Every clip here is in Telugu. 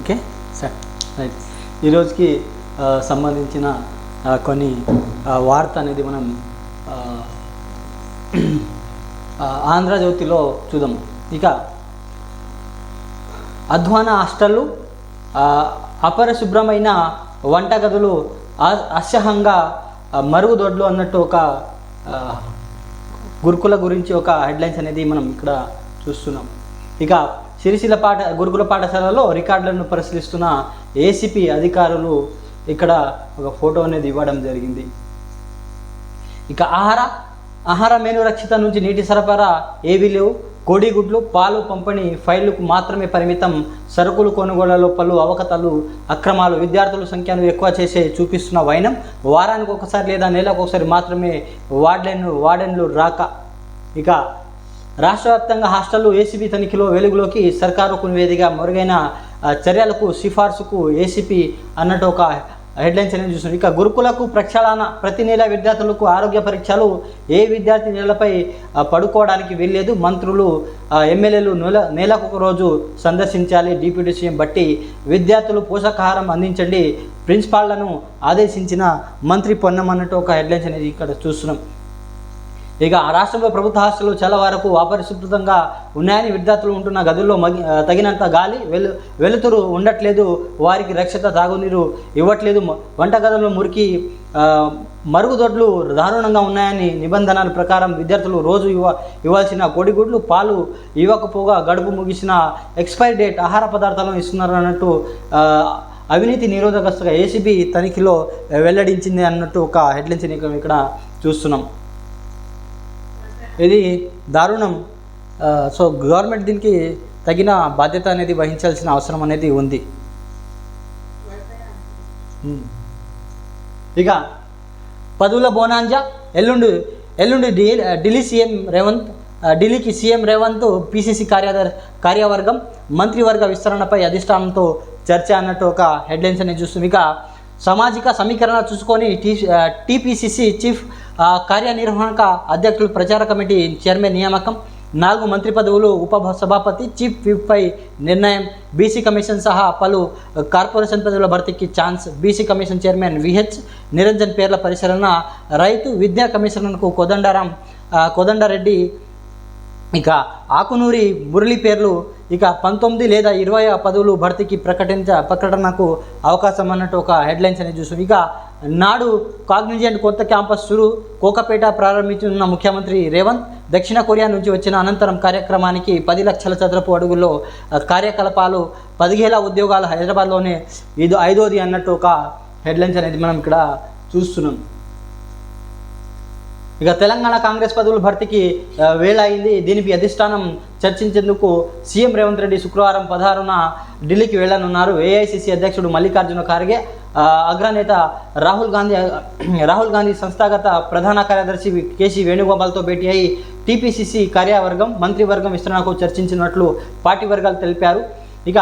ఓకే? Sir right. ఈరోజుకి సంబంధించిన కొన్ని వార్త అనేది మనం ఆంధ్రజ్యోతిలో చూద్దాం. ఇక అధ్వాన హాస్టళ్ళు అపరిశుభ్రమైన వంటగదులు అసహ్యంగా మరుగుదొడ్లు అన్నట్టు ఒక గురుకుల గురించి ఒక హెడ్లైన్స్ అనేది మనం ఇక్కడ చూస్తున్నాం. ఇక సిరిసిల పాఠ గురుకుల పాఠశాలలో రికార్డులను పరిశీలిస్తున్న ఏసీపీ అధికారులు ఇక్కడ ఒక ఫోటో అనేది ఇవ్వడం జరిగింది. ఇక ఆహార ఆహార మేను రక్షిత నుంచి నీటి సరఫరా ఏవీ లేవు. కోడిగుడ్లు పాలు పంపిణీ ఫైళ్ళకు మాత్రమే పరిమితం. సరుకులు కొనుగోళ్ళలో పలు అవకతలు అక్రమాలు విద్యార్థుల సంఖ్యను ఎక్కువ చేసే చూపిస్తున్న వైనం వారానికి ఒకసారి లేదా నెలకు ఒకసారి మాత్రమే వార్డెన్లు వార్డెన్లు రాక ఇక రాష్ట్ర వ్యాప్తంగా హాస్టళ్ళు ఏసీబీ తనిఖీలో వెలుగులోకి సర్కారుకు నివేదిక మెరుగైన చర్యలకు సిఫార్సుకు ఏసీపీ అన్నట్టు ఒక హెడ్లైన్స్ అనేది చూస్తున్నాం ఇక గురుకులకు ప్రక్షాళన ప్రతి నెల విద్యార్థులకు ఆరోగ్య పరీక్షలు ఏ విద్యార్థి నెలపై పడుకోవడానికి వెళ్ళలేదు మంత్రులు ఎమ్మెల్యేలు నెల నెలకు ఒక రోజు సందర్శించాలి. డిప్యూటీ సీఎం బట్టి విద్యార్థులు పోషకాహారం అందించండి. ప్రిన్సిపాళ్ళను ఆదేశించిన మంత్రి పొన్నం అన్నట్టు ఒక హెడ్లైన్స్ అనేది ఇక్కడ చూస్తున్నాం. ఇక ఆ రాష్ట్రంలో ప్రభుత్వ హాస్టల్లో చాలా వరకు అపరిశుభ్రంగా ఉన్నాయని విద్యార్థులు ఉంటున్న గదుల్లో మగి తగినంత గాలి వెలు వెలుతురు ఉండట్లేదు వారికి రక్షిత తాగునీరు ఇవ్వట్లేదు వంట వంటగదుల్లో మురికి మరుగుదొడ్లు దారుణంగా ఉన్నాయని నిబంధనల ప్రకారం విద్యార్థులు రోజు ఇవ్వ ఇవ్వాల్సిన కోడిగుడ్లు పాలు ఇవ్వకపోగా గడుపు ముగిసిన ఎక్స్పైరీ డేట్ ఆహార పదార్థాలను ఇస్తున్నారు అన్నట్టు అవినీతి నిరోధకస్తుగా ఏసీబీ తనిఖీలో వెల్లడించింది అన్నట్టు ఒక హెడ్లైన్స్ ఇక్కడ చూస్తున్నాం. ఇది దారుణం. సో గవర్నమెంట్ దీనికి తగిన బాధ్యత అనేది వహించాల్సిన అవసరం అనేది ఉంది. ఇక పదవుల బోనాంజా ఎల్లుండి ఎల్లుండి ఢిల్లీ సీఎం రేవంత్ ఢిల్లీకి సీఎం రేవంత్ పీసీసీ కార్యదర్ కార్యవర్గం మంత్రివర్గ విస్తరణపై అధిష్టానంతో చర్చ అన్నట్టు ఒక హెడ్లైన్స్ అనేది చూస్తుంది ఇక సామాజిక సమీకరణ చూసుకొని టీ టీపీసీసీ చీఫ్ ఆ, కార్యనిర్వహణక అధ్యక్షులు ప్రచార కమిటీ చైర్మన్ నియామకం నాలుగు మంత్రి పదవులు ఉప సభాపతి చీఫ్ విప్పై నిర్ణయం బీసీ కమిషన్ సహా పలు కార్పొరేషన్ పదవుల భర్తీకి chance BC commission chairman VH Niranjan పేర్ల పరిశీలన రైతు విద్యా కమిషనర్కు కోదండరాం కోదండారెడ్డి ఇక ఆకునూరి మురళి పేర్లు ఇక పంతొమ్మిది లేదా ఇరవై పదవులు భర్తీకి ప్రకటించ ప్రకటనకు అవకాశం అన్నట్టు ఒక హెడ్లైన్స్ అనేది చూసాం ఇక నాడు కాగ్నిజెంట్ కొత్త క్యాంపస్ చురు కోకపేట ప్రారంభించనున్న ముఖ్యమంత్రి రేవంత్ దక్షిణ కొరియా నుంచి వచ్చిన అనంతరం కార్యక్రమానికి పది లక్షల చదరపు అడుగుల్లో కార్యకలాపాలు పదిహేల ఉద్యోగాలు హైదరాబాద్లోనే ఇది ఐదోది అన్నట్టు ఒక హెడ్లైన్స్ అనేది మనం ఇక్కడ చూస్తున్నాం. ఇక తెలంగాణ కాంగ్రెస్ పదవుల భర్తీకి వేళ అయింది దీనిపై అధిష్టానం చర్చించేందుకు సీఎం రేవంత్ రెడ్డి శుక్రవారం పదహారున ఢిల్లీకి వెళ్ళనున్నారు. ఏఐసిసి అధ్యక్షుడు మల్లికార్జున ఖార్గే అగ్రనేత రాహుల్ గాంధీ రాహుల్ గాంధీ సంస్థాగత ప్రధాన కార్యదర్శి కేసీ వేణుగోపాల్తో భేటీ అయి టీపీసీసీ కార్యవర్గం మంత్రివర్గం విస్తరణకు చర్చించినట్లు పార్టీ వర్గాలు తెలిపారు. ఇక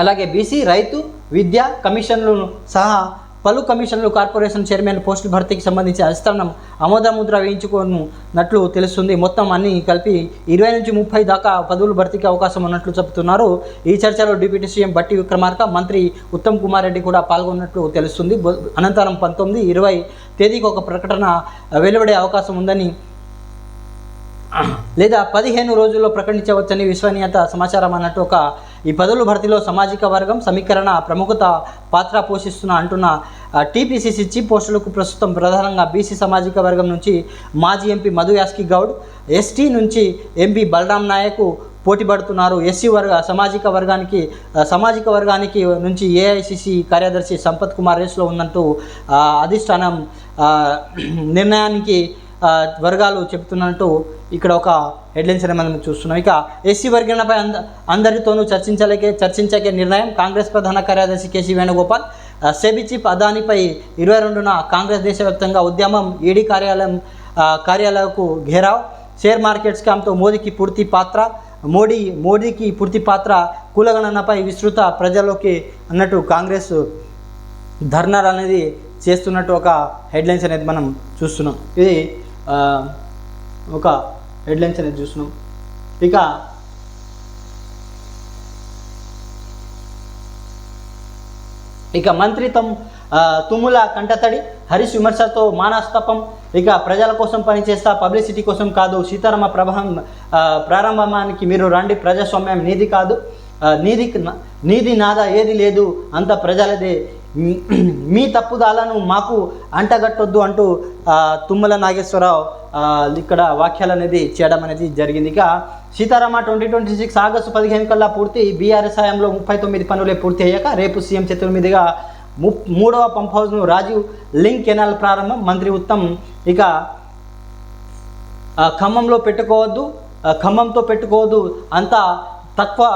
అలాగే బీసీ రైతు విద్య కమిషన్లను సహా పలు కమిషన్లు కార్పొరేషన్ చైర్మన్ పోస్టుల భర్తీకి సంబంధించి అధిష్టానం ఆమోదముద్ర వేయించుకున్నట్లు తెలుస్తుంది. మొత్తం అన్ని కలిపి ఇరవై నుంచి ముప్పై దాకా పదవులు భర్తీకి అవకాశం ఉన్నట్లు చెబుతున్నారు. ఈ చర్చలో డిప్యూటీ సీఎం బట్టి విక్రమార్క మంత్రి ఉత్తమ్ కుమార్ రెడ్డి కూడా పాల్గొన్నట్లు తెలుస్తుంది. అనంతరం పంతొమ్మిది ఇరవై తేదీకి ఒక ప్రకటన వెలువడే అవకాశం ఉందని లేదా పదిహేను రోజుల్లో ప్రకటించవచ్చని విశ్వనీయత సమాచారం అన్నట్టు ఒక ఈ పదవుల భర్తీలో సామాజిక వర్గం సమీకరణ ప్రముఖత పాత్ర పోషిస్తున్న అంటున్న టీపీసీసీ చీఫ్ పోస్టులకు ప్రస్తుతం ప్రధానంగా బీసీ సామాజిక వర్గం నుంచి మాజీ ఎంపీ మధు యాస్కి గౌడ్ ఎస్టీ నుంచి ఎంపీ బలరాం నాయక్ పోటీ పడుతున్నారు ఎస్సీ వర్గ సామాజిక వర్గానికి సామాజిక వర్గానికి నుంచి ఏఐసిసి కార్యదర్శి సంపత్ కుమార్ రేస్లో ఉందంటూ అధిష్టానం నిర్ణయానికి వర్గాలు చెబుతున్నట్టు ఇక్కడ ఒక హెడ్లైన్స్ అనేది మనం చూస్తున్నాం. ఇక ఎస్సీ వర్గాలపై అంద అందరితోనూ చర్చించలేకే చర్చించకే నిర్ణయం కాంగ్రెస్ ప్రధాన కార్యదర్శి కేసీ వేణుగోపాల్ సెబీ చీఫ్ అదానిపై ఇరవై రెండున కాంగ్రెస్ దేశవ్యాప్తంగా ఉద్యమం ఈడీ కార్యాలయం కార్యాలయకు ఘేరావ్. షేర్ మార్కెట్ స్కామ్తో మోదీకి పూర్తి పాత్ర. మోడీ మోడీకి పూర్తి పాత్ర కులగణనపై విస్తృత ప్రజల్లోకి అన్నట్టు కాంగ్రెస్ ధర్నాలు అనేది చేస్తున్నట్టు ఒక హెడ్లైన్స్ అనేది మనం చూస్తున్నాం. ఇది ఒక హెడ్లైన్స్ అనేది చూస్తున్నాం. ఇక ఇక మంత్రిత్వం ఆ, తుమ్ముల కంటతడి హరీష్ విమర్శతో మానస్తపం. ఇక ప్రజల కోసం పనిచేస్తా పబ్లిసిటీ కోసం కాదు సీతారామ ప్రభావం ప్రారంభమానికి మీరు రండి ప్రజాస్వామ్యం నీది కాదు. నీది నీది నాదా ఏది లేదు అంత ప్రజలదే మీ- తప్పుదాలను మాకు అంటగట్టొద్దు అంటూ తుమ్మల నాగేశ్వరరావు ఇక్కడ వ్యాఖ్యలు అనేది చేయడం అనేది జరిగింది. ఇక Sitarama twenty twenty six August పదిహేను కల్లా పూర్తి బీఆర్ఎస్ హయాంలో ముప్పై తొమ్మిది పనులే పూర్తి అయ్యాక రేపు సీఎం చేతుల మీదుగా ము మూడవ పంప్ హౌస్ను రాజీవ్ లింక్ కెనాల్ ప్రారంభం. మంత్రి ఉత్తమ్ ఇక ఖమ్మంలో పెట్టుకోవద్దు ఖమ్మంతో పెట్టుకోవద్దు అంతా తక్కువ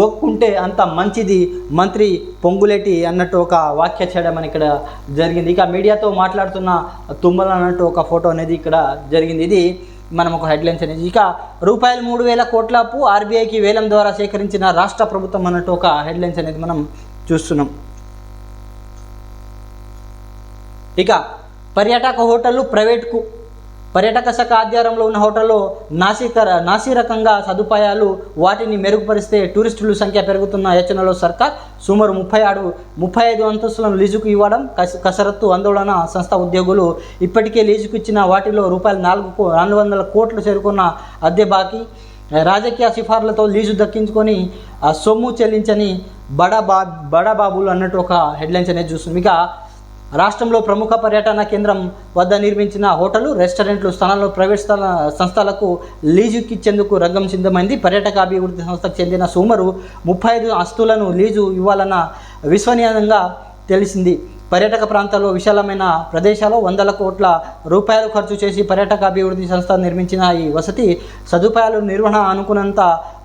గొక్కుంటే అంత మంచిది మంత్రి పొంగులేటి అన్నట్టు ఒక వ్యాఖ్య చేయడం అని ఇక్కడ జరిగింది. ఇక మీడియాతో మాట్లాడుతున్న తుమ్మల అన్నట్టు ఒక ఫోటో అనేది ఇక్కడ జరిగింది. ఇది మనం ఒక హెడ్లైన్స్ అనేది. ఇక రూపాయలు మూడు వేల కోట్ల అప్పు ఆర్బీఐకి వేలం ద్వారా సేకరించిన రాష్ట్ర ప్రభుత్వం అన్నట్టు ఒక హెడ్లైన్స్ అనేది మనం చూస్తున్నాం. ఇక పర్యాటక హోటళ్ళు ప్రైవేట్కు పర్యాటక శాఖ ఆధ్వర్యంలో ఉన్న హోటల్లో నాసికర నాసిరకంగా సదుపాయాలు వాటిని మెరుగుపరిస్తే టూరిస్టుల సంఖ్య పెరుగుతున్న యోచనలో సర్కార్ సుమారు ముప్పై ఆరు ముప్పై ఐదు అంతస్తులను లీజుకు ఇవ్వడం కస కసరత్తు ఆందోళన సంస్థ ఉద్యోగులు ఇప్పటికే లీజుకు ఇచ్చిన వాటిలో రూపాయలు నాలుగు నాలుగు వందల కోట్లు చేరుకున్న అద్దె బాకీ రాజకీయ సిఫార్లతో లీజు దక్కించుకొని సొమ్ము చెల్లించని బడా బా బడా బాబులు అన్నట్టు ఒక హెడ్లైన్స్ అనేది చూస్తుంది ఇక రాష్ట్రంలో ప్రముఖ పర్యటన కేంద్రం వద్ద నిర్మించిన హోటళ్ళు రెస్టారెంట్లు స్థానాల్లో ప్రైవేట్ స్థల సంస్థలకు లీజుకి ఇచ్చేందుకు రంగం సిద్ధమైంది. పర్యాటక అభివృద్ధి సంస్థకు చెందిన సుమారు ముప్పై ఐదు ఆస్తులను లీజు ఇవ్వాలన్న విశ్వనీయంగా తెలిసింది. పర్యాటక ప్రాంతాల్లో విశాలమైన ప్రదేశాల్లో వందల కోట్ల రూపాయలు ఖర్చు చేసి పర్యాటక అభివృద్ధి సంస్థ నిర్మించిన ఈ వసతి సదుపాయాలు నిర్వహణ అనుకున్నంత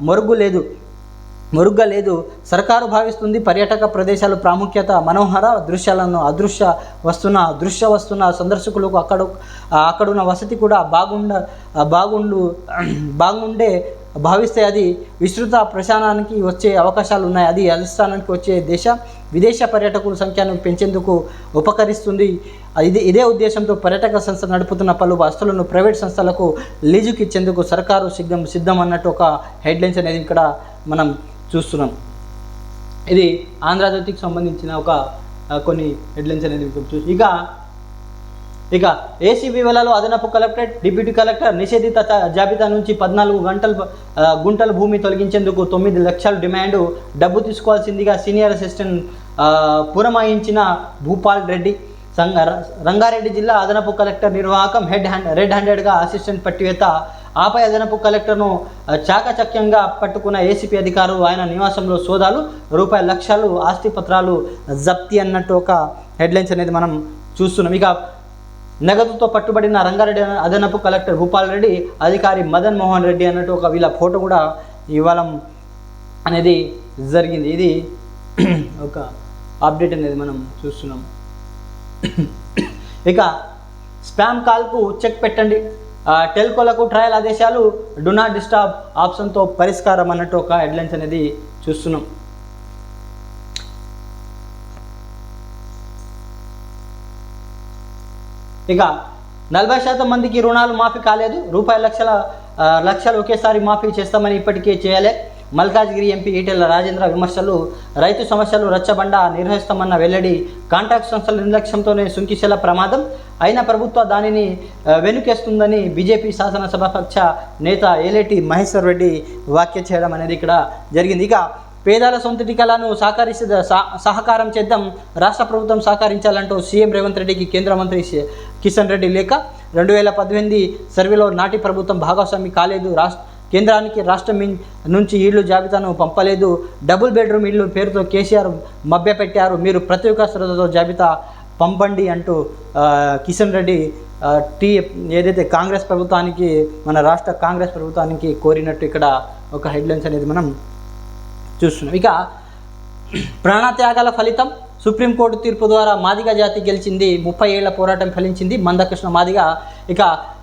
మరుగు లేదు. మెరుగ్గా లేదు. సర్కారు భావిస్తుంది పర్యాటక ప్రదేశాలు ప్రాముఖ్యత మనోహర దృశ్యాలను అదృశ్య వస్తున్న దృశ్య వస్తున్న సందర్శకులకు అక్కడ అక్కడున్న వసతి కూడా బాగుండ బాగుండు బాగుండే భావిస్తే అది విస్తృత ప్రశానానికి వచ్చే అవకాశాలు ఉన్నాయి. అది అధిష్టానానికి వచ్చే దేశ విదేశ పర్యాటకుల సంఖ్యను పెంచేందుకు ఉపకరిస్తుంది. ఇది ఇదే ఉద్దేశంతో పర్యాటక సంస్థ నడుపుతున్న పలు బస్తులను ప్రైవేట్ సంస్థలకు లీజుకి ఇచ్చేందుకు సర్కారు సిద్ధం సిద్ధం అన్నట్టు ఒక హెడ్లైన్స్ అనేది ఇక్కడ మనం చూస్తున్నాం. ఇది ఆంధ్రజ్యోతికి సంబంధించిన ఒక కొన్ని హెడ్లైన్స్ అనేది చూసి ఇక ఇక ఏసీబీ వేళలో అదనపు కలెక్టరేట్ డిప్యూటీ కలెక్టర్ నిషేధిత త- జాబితా నుంచి పద్నాలుగు గంటలు గుంటల భూమి తొలగించేందుకు తొమ్మిది లక్షల డిమాండ్ డబ్బు తీసుకోవాల్సిందిగా సీనియర్ అసిస్టెంట్ పురమాయించిన భూపాల్ రెడ్డి సంగ ర- రంగారెడ్డి జిల్లా అదనపు కలెక్టర్ నిర్వాహకం హెడ్ హ్యాండ్ రెడ్ హ్యాండెడ్గా అసిస్టెంట్ పట్టివేత ఆపై అదనపు కలెక్టర్ను చాకచక్యంగా పట్టుకున్న ఏసీపీ అధికారులు ఆయన నివాసంలో సోదాలు రూపాయి లక్షలు ఆస్తి పత్రాలు జప్తి అన్నట్టు ఒక హెడ్లైన్స్ అనేది మనం చూస్తున్నాం. ఇక నగదుతో పట్టుబడిన రంగారెడ్డి అదనపు కలెక్టర్ భూపాల్ రెడ్డి అధికారి మదన్ మోహన్ రెడ్డి అన్నట్టు ఒక వీళ్ళ ఫోటో కూడా ఇవ్వడం అనేది జరిగింది. ఇది ఒక అప్డేట్ అనేది మనం చూస్తున్నాం. ఇక స్పామ్ కాల్కు చెక్ పెట్టండి. టెల్కోలకు ట్రయల్ ఆదేశాలు డు నాట్ డిస్టర్బ్ ఆప్షన్తో పరిష్కారం అన్నట్టు ఒక హెడ్లైన్స్ అనేది చూస్తున్నాం. ఇక నలభై శాతం మందికి రుణాలు మాఫీ కాలేదు రూపాయి లక్షల లక్షలు ఒకేసారి మాఫీ చేస్తామని ఇప్పటికే చేయలే. మల్కాజ్గిరి ఎంపీ ఈటెల రాజేంద్ర విమర్శలు రైతు సమస్యలు రచ్చబండ నిర్వహిస్తామన్న వెల్లడి కాంట్రాక్ట్ సంస్థల నిర్లక్ష్యంతోనే సుంకిశల ప్రమాదం. అయినా ప్రభుత్వ దానిని వెనుకేస్తుందని బీజేపీ శాసనసభాపక్ష నేత ఏలేటి మహేశ్వర్ రెడ్డి వ్యాఖ్య చేయడం అనేది ఇక్కడ జరిగింది. ఇక పేదల సొంతటి కళను సహకరిస్తే సహ- సహకారం చేద్దాం రాష్ట్ర ప్రభుత్వం సహకరించాలంటూ సీఎం రేవంత్ రెడ్డికి కేంద్ర మంత్రి కిషన్ రెడ్డి లేఖ. రెండు వేల పద్దెనిమిది సర్వేలో నాటి ప్రభుత్వం భాగస్వామి కాలేదు రాష్ట్ర కేంద్రానికి రాష్ట్రం నుంచి ఇళ్ళు జాబితాను పంపలేదు. డబుల్ బెడ్రూమ్ ఇళ్ళు పేరుతో కేసీఆర్ మభ్యపెట్టారు. మీరు ప్రతి ఒక్క శ్రద్ధతో జాబితా పంపండి అంటూ కిషన్ రెడ్డి టీ ఏదైతే కాంగ్రెస్ ప్రభుత్వానికి మన రాష్ట్ర కాంగ్రెస్ ప్రభుత్వానికి కోరినట్టు ఇక్కడ ఒక హెడ్లైన్స్ అనేది మనం చూస్తున్నాం. ఇక ప్రాణత్యాగాల ఫలితం సుప్రీంకోర్టు తీర్పు ద్వారా మాదిగ జాతి గెలిచింది. ముప్పై ఏళ్ళ పోరాటం ఫలించింది. మందకృష్ణ మాదిగ. ఇక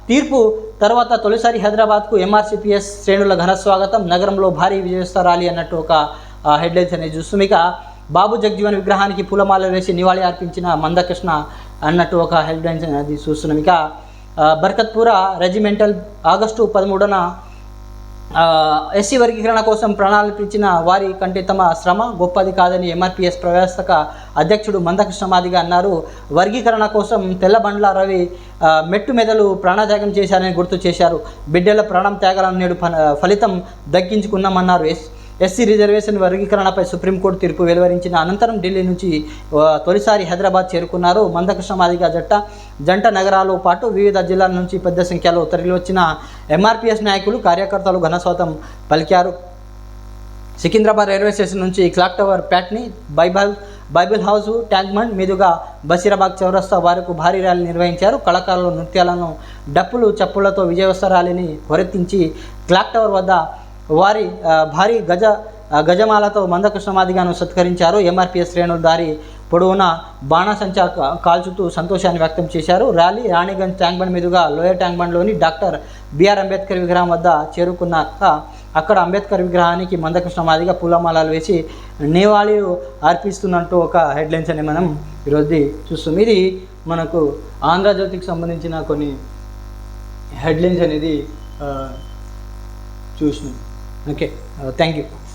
తీర్పు తర్వాత తొలిసారి హైదరాబాద్కు ఎంఆర్సిపిఎస్ శ్రేణుల ఘన స్వాగతం నగరంలో భారీ విజయోత్సవ ర్యాలీ అన్నట్టు ఒక హెడ్లైన్స్ అనేది చూస్తున్నాం. ఇక బాబు జగ్జీవన్ విగ్రహానికి పూలమాల వేసి నివాళి అర్పించిన మందకృష్ణ అన్నట్టు ఒక హెడ్లైన్స్ అనేది చూస్తున్నాం. ఇక బర్కత్పూర బర్కత్పుర రెజిమెంటల్ ఆగస్టు పదమూడున ఎస్సీ వర్గీకరణ కోసం ప్రణాళిక ఇచ్చిన వారి కంటే తమ శ్రమ గొప్పది కాదని ఎంఆర్పిఎస్ ప్రవేశక అధ్యక్షుడు మందకృష్ణ మాదిగా అన్నారు. వర్గీకరణ కోసం తెల్లబండ్ల రవి మెట్టు మెదలు ప్రాణత్యాగం చేశారని గుర్తు చేశారు. బిడ్డల ప్రాణం త్యాగాలను నేడు ఫ- ఫలితం దక్కించుకున్నామన్నారు. ఎస్ ఎస్సీ రిజర్వేషన్ వర్గీకరణపై సుప్రీంకోర్టు తీర్పు వెలువరించిన అనంతరం ఢిల్లీ నుంచి తొలిసారి హైదరాబాద్ చేరుకున్నారు. మందకృష్ణ మాదిగ జట్ట జంట నగరాలతో పాటు వివిధ జిల్లాల నుంచి పెద్ద సంఖ్యలో తరలివచ్చిన ఎంఆర్పిఎస్ నాయకులు కార్యకర్తలు ఘనస్వాతం పలికారు. సికింద్రాబాద్ రైల్వే స్టేషన్ నుంచి clock tower Patny Bible Bible house tank bund మీదుగా బసీరాబాగ్ చౌరస్తా వరకు భారీ ర్యాలీ నిర్వహించారు. కళాకారులు నృత్యాలను డప్పులు చప్పులతో విజయోత్సవ ర్యాలీని హొరెత్తించి క్లాక్ టవర్ వద్ద వారి భారీ గజ గజమాలతో మందకృష్ణ మాదిగాను సత్కరించారు ఎంఆర్పిఎస్ శ్రేణుల దారి పొడవునా బాణాసంచా కాల్చుతూ సంతోషాన్ని వ్యక్తం చేశారు. ర్యాలీ రాణిగంజ్ ట్యాంక్ బండ్ మీదుగా లోయర్ ట్యాంక్ బండ్లోని డాక్టర్ బిఆర్ అంబేద్కర్ విగ్రహం వద్ద చేరుకున్నాక అక్కడ అంబేద్కర్ విగ్రహానికి మందకృష్ణ మాదిగా పూలమాలలు వేసి నివాళులు అర్పిస్తున్నట్టు ఒక హెడ్లైన్స్ అని మనం ఈరోజు చూస్తాం ఇది మనకు ఆంధ్రజ్యోతికి సంబంధించిన కొన్ని హెడ్లైన్స్ అనేది చూసినాం. okay uh, thank you.